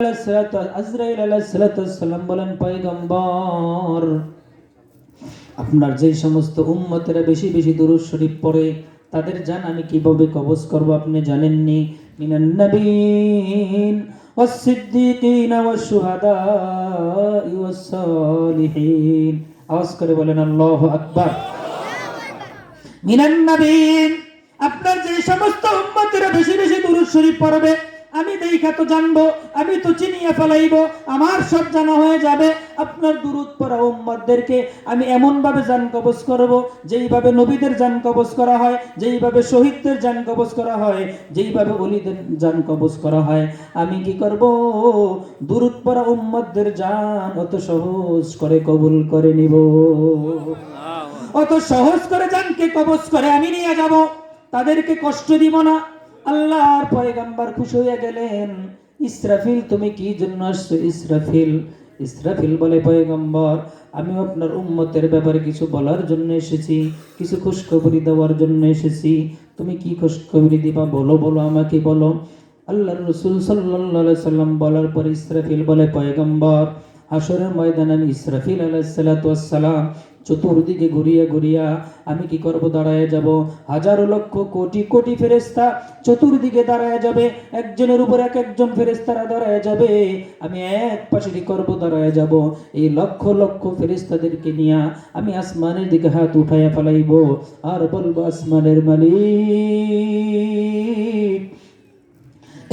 আজরাইল আলাইহিসসালাম বলেন পয়গম্বর আপনার যে সমস্ত উম্মতেরা বেশি বেশি দুরূদ শরীফ পড়ে তাদের জান আমি কিভাবে কবজ করব আপনি জানেননি মিনান নবীন والصديقين والشهداء والصالحين আওয়াজ করে বলেন আল্লাহু আকবার মিনান নবীন আপনার যে সমস্ত উম্মতেরা বেশি বেশি দুরূদ শরীফ পড়বে আমি দেখা তো জানব আমি তো চিনিয়ে ফেলাইব আমার সব জানা হয়ে যাবে। আপনার দুরুদ পড়া উম্মতদেরকে আমি এমন ভাবে জান কবজ করব যেইভাবে নবীদের জান কবজ করা হয় যেইভাবে শহীদদের জান কবজ করা হয় যেইভাবে অলিদের জান কবজ করা হয়। আমি কি করব? দুরুদ পড়া উম্মতদের জান অত সহজ করে কবুল করে নিব। অত সহজ করে জানকে কবজ করে আমি নিয়ে যাব তাদেরকে কষ্ট দিব না। আল্লাহর পয়গাম্বার খুশি হয়ে গেলেন। ইসরাফিল, তুমি কি জন্য আসছো? ইসরাফিল ইসরাফিল বলে, পয়গম্বর আমি আপনার উম্মতের ব্যাপারে কিছু বলার জন্য এসেছি, কিছু খুশখবরি দেওয়ার জন্য এসেছি। তুমি কি খুশখবরি দিবা? বলো বলো আমাকে, বলো। আল্লাহর রসুল সাল্লাহ সাল্লাম বলার পর ইসরাফিল বলে, পয়গম্বর হাসরের ময়দান আমি ইসরাফিল আলাইসালাম চতুর্দিকে ঘুরিয়া ঘুরিয়া আমি কি করব? দাঁড়ায় যাব। হাজারো লক্ষ কোটি কোটি ফেরেস্তা চতুর্দিকে দাঁড়ায় যাবে। একজনের উপর এক একজন ফেরেস্তারা দাঁড়ায় যাবে। আমি এক পাশে কি করব? দাঁড়ায় যাব। এই লক্ষ লক্ষ ফেরেস্তাদেরকে নিয়ে আমি আসমানের দিকে হাত উঠাইয়া ফেলাইব। আর বলব, আসমানের মালিক,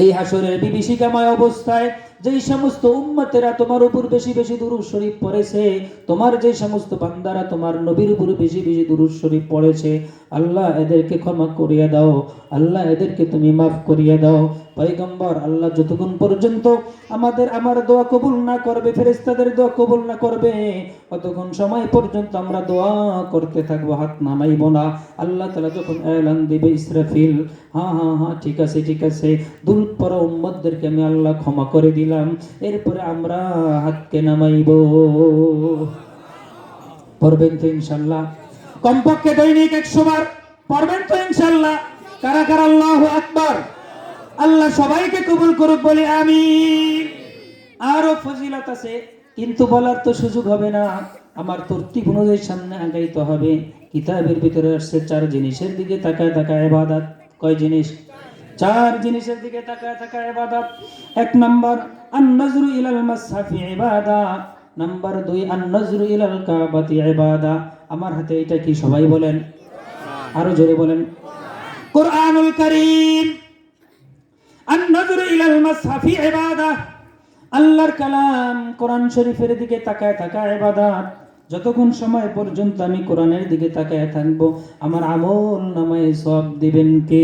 এই হাসরের বিভীষিকাময় অবস্থায় যেই সমস্ত উম্মতেরা তোমার উপর বেশি বেশি দুরুদ শরীফ পড়েছে, তোমার যে সমস্ত বান্দারা তোমার নবীর উপর বেশি বেশি দুরুদ শরীফ পড়েছে আল্লাহ এদেরকে ক্ষমা করিয়ে দাও। আল্লাহ এদেরকে তুমি মাফ করিয়ে দাও। পয়গম্বর, আল্লাহ যতক্ষণ পর্যন্ত আমাদের, আমার দোয়া কবুল না করবে ফেরেস্তাদের দোয়া কবুল না করবে, অতক্ষণ সময় পর্যন্ত আমরা দোয়া করতে থাকব, হাত নামাইব না। আল্লাহ তালা যখন এলান দিবে, ইসরাফিল হ্যাঁ হ্যাঁ হ্যাঁ ঠিক আছে ঠিক আছে, দূর পরা উম্মদদেরকে আমি আল্লাহ ক্ষমা করে দিলাম। এরপরে আমরা হাতকে নামাইব। পড়বেন তো ইনশাল্লাহ। কমপক্ষে দৈনিক একশো বার পড়বেন তো ইনশাল্লাহ। কারা কারা আল্লাহ আকবর। আল্লাহ সবাইকে কবুল করুক, বলে আমি আরও ফজিলত আছে, কিন্তু বলার তো সুযোগ হবে না। আমার তর্তিব অনুযায়ী সামনে আগাইতে হবে। কিতাবের ভিতরে আসছে চার জিনিসের দিকে তাকায় তাকায় এবাদাত কয় জিনিস? চার জিনিসের দিকে তাকায় তাকায় এবাদাত এক নাম্বার আন নজরু ইলাল মাসহাফি ইবাদা। নাম্বার দুই আন নজরু ইলাল কাবাতি ইবাদা। আমার হাতে এটা কি? সবাই বলেন। আরও জোরে বলেন। কোরআনুল কারীম। আন নজরু ইলাল মাসহাফি ইবাদা। আল্লাহর কালাম কোরআন শরীফের দিকে তাকায় তাকায় ইবাদত যতক্ষণ সময় পর্যন্ত আমি কোরআনের দিকে তাকায় থাকব, আমার আমল নামায় সব দিবেন কে?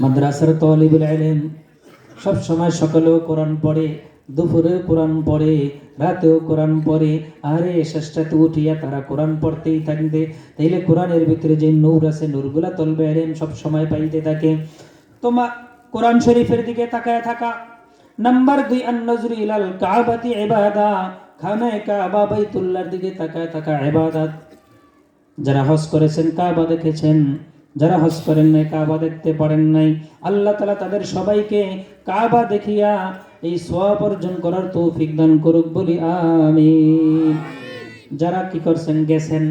মাদ্রাসার তলিবুল ইলম। সব সময় সকালেও কোরআন পড়ে। দুপুরেও কোরআন পড়ে, রাতেও কোরআন পড়ে আরে শেষটাতে উঠিয়া তারা কোরআন পড়তেই থাকবে। তাইলে কোরআনের ভিতরে যে নূর আছে, নূরগুলা তলবে এলেম সব সময় পাইতে থাকে। তোমার কোরআন শরীফের দিকে তাকায় থাকা। নাম্বার দুই আন নজরু ইলাল কাবাতি ইবাদা। খানে কাবা বাইতুল্লাহর দিকে তাকায় থাকা ইবাদত। যারা হজ করেছেন, কাবা দেখেছেন। যারা হজ করেন নাই, কাবা দেখতে পারেন নাই। আল্লাহ তালা তাদের সবাইকে কাবা দেখিয়া এই সোয়াব অর্জন করার তৌফিক দান করুক বলি আমি যারা কি করছেন গেছেন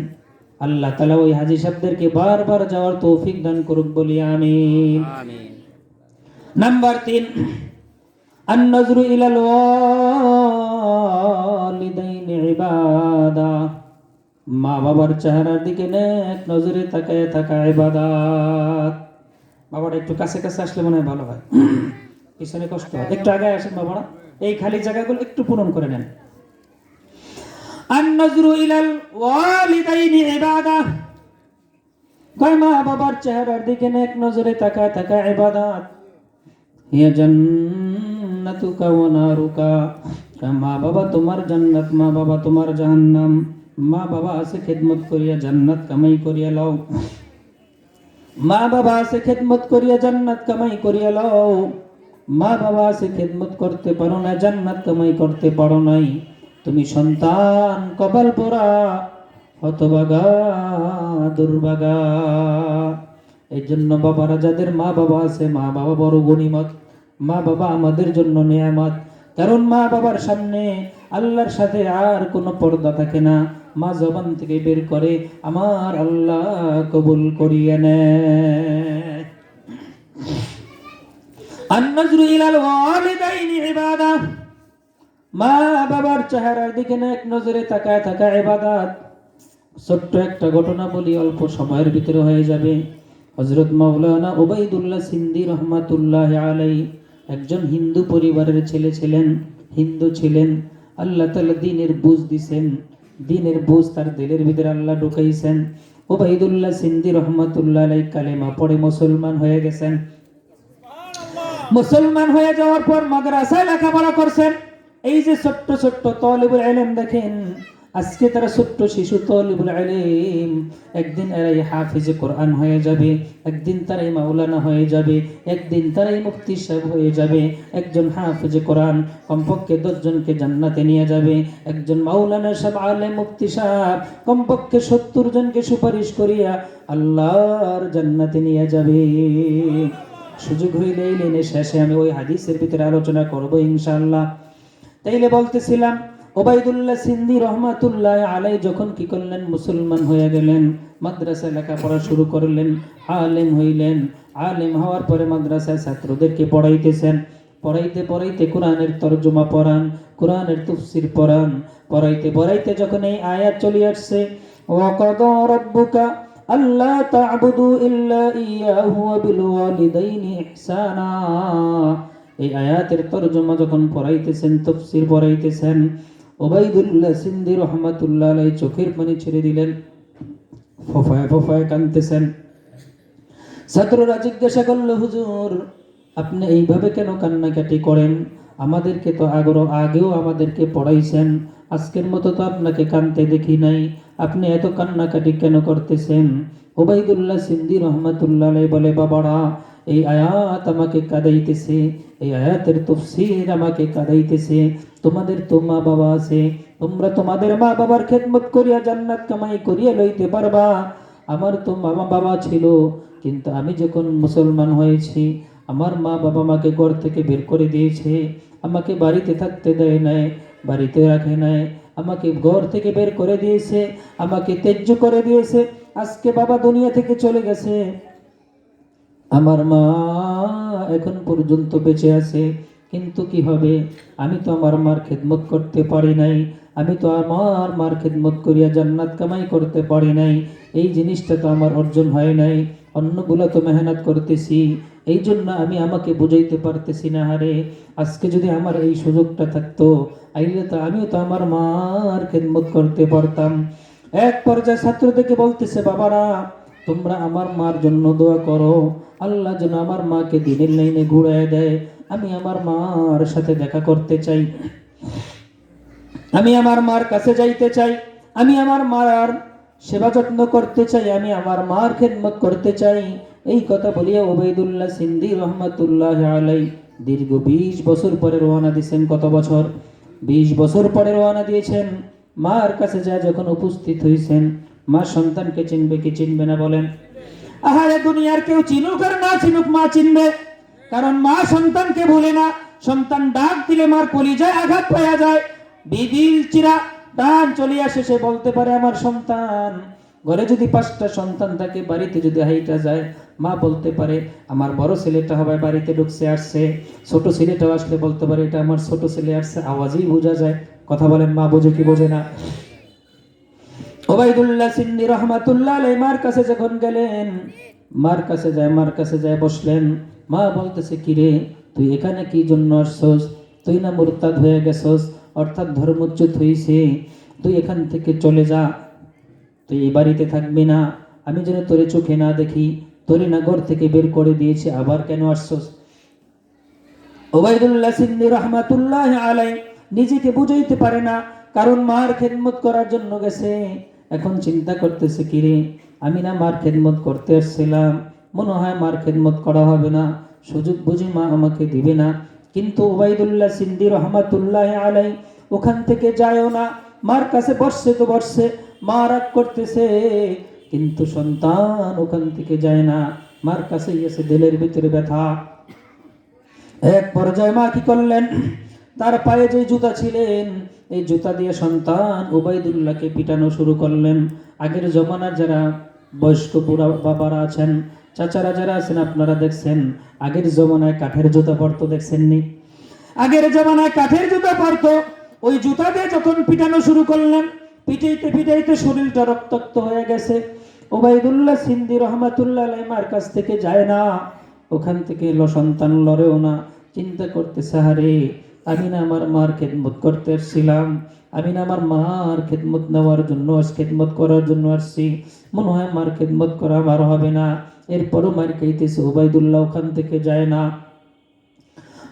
আল্লাহ তালা ওই হাজি সাহেবদেরকে বারবার যাওয়ার তৌফিক দান করুক বলি আমি নাম্বার তিন النظر إلى الوالدين عبادة মা বাবার চেহারার দিকে নেক নজরে তাকায় থাকা ইবাদাত বাবাটা একটু কাছে কাছে আসলে মনে হয় ভালো হয় পিছনে কষ্ট হয়। একটু আগে আসেন বাবারা। এই খালি জায়গাগুলো একটু পূরণ করে নেন। আন-নজরু ইলাল ওয়ালিদাইনি ইবাদা। কয় মা বাবার চেহারার দিকে নেক নজরে তাকায় থাকা ইবাদাত। হিয়া জান্নাতুকা ওয়া নারুকা। মা বাবা তোমার জান্নাত, মা বাবা তোমার জাহান্নাম। মা বাবা আছে খেদমত করিয়া জান্নাত কামাই করিয়া লও। মা বাবা আছে খেদমত করিয়া জান্নাত কামাই করিয়া লও। মা বাবা আছে খেদমত করতে পারো না, জান্নাত কামাই করতে পারো নাই। তুমি সন্তান কপাল পোড়া হতবাগা দুর্বাগা এই জন্য বাবারা, যাদের মা বাবা আছে, মা বাবা বড় গণিমত, মা বাবা আমাদের জন্য নিয়ামত। কারণ মা বাবার সামনে আল্লাহর সাথে আর কোনো পর্দা থাকে না। মা জবান থেকে বের করে, আমার আল্লাহ কবুল করিয়ে নেয় النظر إلى الوالدين عبادة মা বাবার চেহারার দিকে না এক নজরে তাকায় থাকা ইবাদত ছোট্ট একটা ঘটনা বলি অল্প সময়ের ভিতরে হয়ে যাবে হজরত মাওলানা ওবাইদুল্লাহ সিন্দি রহমাতুল্লাহ আলাই একজন হিন্দু পরিবারের ছেলে ছিলেন হিন্দু ছিলেন আল্লাহ তালা দিনের বুঝ দিছেন দিনের বুঝ তার দিলের ভিতরে আল্লাহ ঢুকাইছেন ওবাইদুল্লাহ সিন্দি রহমাতুল্লাহ আলাই কালেমা পড়ে মুসলমান হয়ে গেছেন মুসলমান হয়ে যাওয়ার পর মাদ্রাসায় লেখাপড়া করছেন। এই যে ছোট্ট ছোট্ট তলিবুল আলেম দেখেন, আজকে তারা ছোট্ট শিশু তলিবুল আলেম একদিন এরাই হাফিজে কোরআন হয়ে যাবে, একদিন তারাই মাওলানা হয়ে যাবে, একদিন তারাই মুফতি সাহেব হয়ে যাবে, একজন হাফিজে কোরআন কমপক্ষে দশজনকে জান্নাতে নিয়ে যাবে, একজন মাওলানা সাহেব, আলেম মুফতি সাহেব কমপক্ষে সত্তর জনকে সুপারিশ করিয়া আল্লাহর জান্নাতে নিয়ে যাবে। সুযোগ হইলে এই লেনে শেষে আমি ওই হাদিসের ভিতরে আলোচনা করব ইনশাআল্লাহ। তাইলে বলতেছিলাম, ওবায়দুল্লাহ সিন্দি রহমাতুল্লাহ আলাই যখন কি করলেন? মুসলমান হয়ে গেলেন, মাদ্রাসায় লেখাপড়া শুরু করলেন, আলেম হইলেন। আলেম হওয়ার পরে মাদ্রাসায় ছাত্রদেরকে পড়াইতেছেন। পড়াইতে পড়াইতে কোরআনের তর্জমা পড়ান, কোরআনের তুফসির পড়ান। পড়াইতে পড়াইতে যখন এই আয়াত চলে আসছে রাব্বুকা ইল্লা ইয়াহু ওয়া বিল ওয়ালিদাইনি ইহসানা। এই আয়াতের তরজমা যখন পড়াইতেছেন, তফসির পড়াইতেছেন, ওবাইদুল্লাহ সিন্দি রহমাতুল্লাহ আলাই চোখের পানি ছেড়ে দিলেন, ফফায় ফফায় কানতেছেন ছাত্ররা জিজ্ঞাসা করল, হুজুর, আপনি এইভাবে কেন কান্নাকাটি করেন? আমাদেরকে তো আগর আগেও আমাদেরকে পড়াইছেন, আজকের মতো তো আপনাকে কানতে দেখি নাই। আপনি এত কান্নাকাটি কেন করতেছেন? ওবাইদুল্লাহ সিন্দি রহমাতুল্লাহ বলে, বাবারা, এই আয়াত আমাকে কাদাইতেছে, এই আয়াতের তফসির আমাকে কাদাইতেছে। তোমাদের তো মা বাবা আছে, তোমরা তোমাদের মা বাবার খেদমত করিয়া জান্নাত কামাই করিয়া লইতে পারবা। আমার তো মামা বাবা ছিল, কিন্তু আমি যখন মুসলমান হয়েছি, আমার মা বাবা আমাকে ঘর থেকে বের করে দিয়েছে। আমাকে বাড়িতে থাকতে দেয় নাই, বাড়িতে রাখে নাই। আমাকে ঘর থেকে বের করে দিয়েছে, আমাকে তেজ্য করে দিয়েছে, আজকে বাবা দুনিয়া থেকে চলে গেছে। আমার মা এখন পর্যন্ত বেঁচে আছে, কিন্তু কি হবে? আমি তো আমার মার খেদমত করতে পারি নাই, আমি তো আমার মার খেদমত করিয়া জান্নাত কামাই করতে পারি নাই, এই জিনিসটা তো আমার অর্জন হয় নাই অন্যগুলো তো মেহনত করতেছি এই জন্য আমি আমাকে বুঝাইতে পারতেছি না, হারে। আজকে যদি আমার এই সুযোগটা থাকতো, আইলে তো আমিও তো আমার মার খেদমত করতে পারতাম। এক পর্যায়ে ছাত্রদেরকে বলতেছে, বাবারা, তোমরা আমার মার জন্য দোয়া করো। আল্লাহ যেন আমার মাকে দিনের লাইনে ঘুরায় দেয়। আমি আমার মার সাথে দেখা করতে চাই। আমি আমার মার কাছে যাইতে চাই। আমি আমার মার সেবা যত্ন করতে চাই। আমি আমার মার খেদমত করতে চাই। এই কথা বলিয়া ওবায়দুল্লাহ সিন্দি রহমতুল্লাহ আলাই দীর্ঘ বিশ বছর পরে রওনা দিয়েছেন কত বছর? বিশ বছর পরে রওনা দিয়েছেন। মার কাছে যা যখন উপস্থিত হয়েছেন মা সন্তানকে চিনবে কি চিনবে না বলেন? আহারে দুনিয়ার কেউ চিনুক আর না চিনুক মা চিনবে। কারণ মা সন্তানকে ভুলে না। সন্তান ডাক দিলে মার কলিজায় আঘাত পাওয়া যায়। বিদিল চিরা টান চলে আসে সে বলতে পারে, আমার সন্তান। ঘরে যদি পাঁচটা সন্তান থাকে, বাড়িতে যদি হাইটা যায় মা বলতে পারে, আমার বড় ছেলেটা হবে বাড়িতে ঢুকছে, আসছে। ছোট ছেলেটাও আসলে বলতে পারে, এটা আমার ছোট ছেলে, আসছে। আওয়াজেই বোঝা যায়, কথা বলেন, মা বোঝে কি বোঝে না। ওবাইদুল্লাহ সিন্নি রহমাতুল্লাহ মার কাছে যখন গেলেন, মার কাছে যায়, মার কাছে যায়, বসলেন, মা বলতেছে, কি রে, তুই এখানে কি জন্য আসছস? তুই না মুরতাদ হয়ে গেছস, অর্থাৎ ধর্মচ্যুত হয়েছে তুই এখান থেকে চলে যা, তুই এই বাড়িতে থাকবি না। আমি যেন তোরে চোখে না দেখি তোরে না থেকে বের করে দিয়েছে, আবার কেন আসছস ওবাইদুল্লাহ সিন্দি রহমাতুল্লাহ আলাই নিজেকে বুঝাইতে পারে না, কারণ মার খেদমত করার জন্য গেছে। এখন চিন্তা করতেছে কিরে আমি না মার খেদমত করতে আসছিলাম, মনে হয় মার খেদমত করা হবে না, সুযোগ বুঝি মা আমাকে দিবে না। কিন্তু ওবাইদুল্লাহ সিন্দি রহমাতুল্লাহ আলাই ওখান থেকে যায়ও না, মার কাছে বসছে তো বসছে মা রাগ করতেছে। কিন্তু সন্তান ওখান থেকে যায় না। মার কাছে গেছে দিলের ভিতরে ব্যথা। এক পর্যায়ে মা কি করলেন? তার পায়ে যে জুতা ছিলেন, এই জুতা দিয়ে সন্তান ওবায়দুল্লাহকে পিটানো শুরু করলেন। আগের জমানার যারা বয়স্ক বুড়া বাবারা আছেন, চাচারা যারা আছেন, আপনারা দেখছেন, আগের জমানায় কাঠের জুতা পরতো, দেখছেননি? আগের জমানায় কাঠের জুতা পরতো, ওই জুতা দিয়ে যখন পিটানো শুরু করলেন পিটাইতে পিটাইতে শরীরটা রক্তাক্ত হয়ে গেছে। ওবায়দুল্লাহ সিন্দি রহমাতুল্লাহ আলাই মার কাছ থেকে যায় না। ওখান থেকে এলো সন্তান লড়েও না। চিন্তা করতেছে হারে আমি না আমার মার খেদমত করতে আসছিলাম। আমি না আমার মার খেদমত নেওয়ার জন্য খেদমত করার জন্য আসছি। মনে হয় মার খেদমত করা আমার হবে না। এরপরও মার খাইতেছে, ওবায়দুল্লাহ ওখান থেকে যায় না।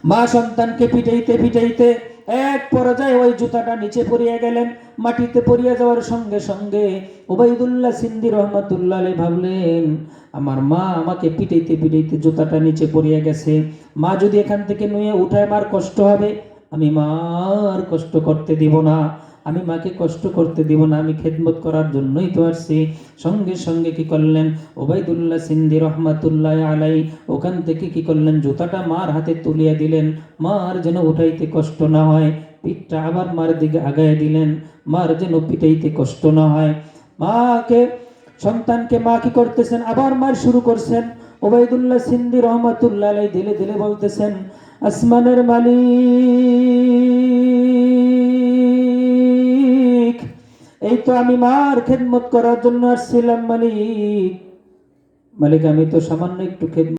মা সন্তানকে পিটাইতে পিটাইতে এক পর্যায়ে ওই জুতাটা নিচে পড়িয়া গেলেন, মাটিতে পড়িয়া যাওয়ার সঙ্গে সঙ্গে ওবাইদুল্লাহ সিন্দি রহমতুল্লাহ আলী ভাবলেন, আমার মা আমাকে পিটাইতে পিটাইতে জুতাটা নিচে পড়িয়া গেছে। মা যদি এখান থেকে নুয়ে উঠায় মার কষ্ট হবে, আমি মার কষ্ট করতে দিব না। আমি মাকে কষ্ট করতে দিব না, আমি খেদমত করার জন্যই তো আসছি। সঙ্গে সঙ্গে কি করলেন? ওবাইদুল্লাহ সিন্দি রহমাতুল্লাহ আলাই, ওখান থেকে কি করলেন? জুতাটা মার হাতে তুলিয়ে দিলেন। মার যেন উঠাইতে কষ্ট না হয়, পিঠটা আবার মার দিকে আগায় দিলেন। মার যেন পিটাইতে কষ্ট না হয়। মাকে, সন্তানকে মা কি করতেছেন? আবার মার শুরু করছেন। ওবাইদুল্লাহ সিন্দি রহমাতুল্লাহ আলাই দিলে দিলে বলতেছেন, আসমানের মালিক এই তো আমি মার খেদমত করার জন্য আসছিলাম মালিক। মালিক, আমি তো সামান্য একটু খেদমত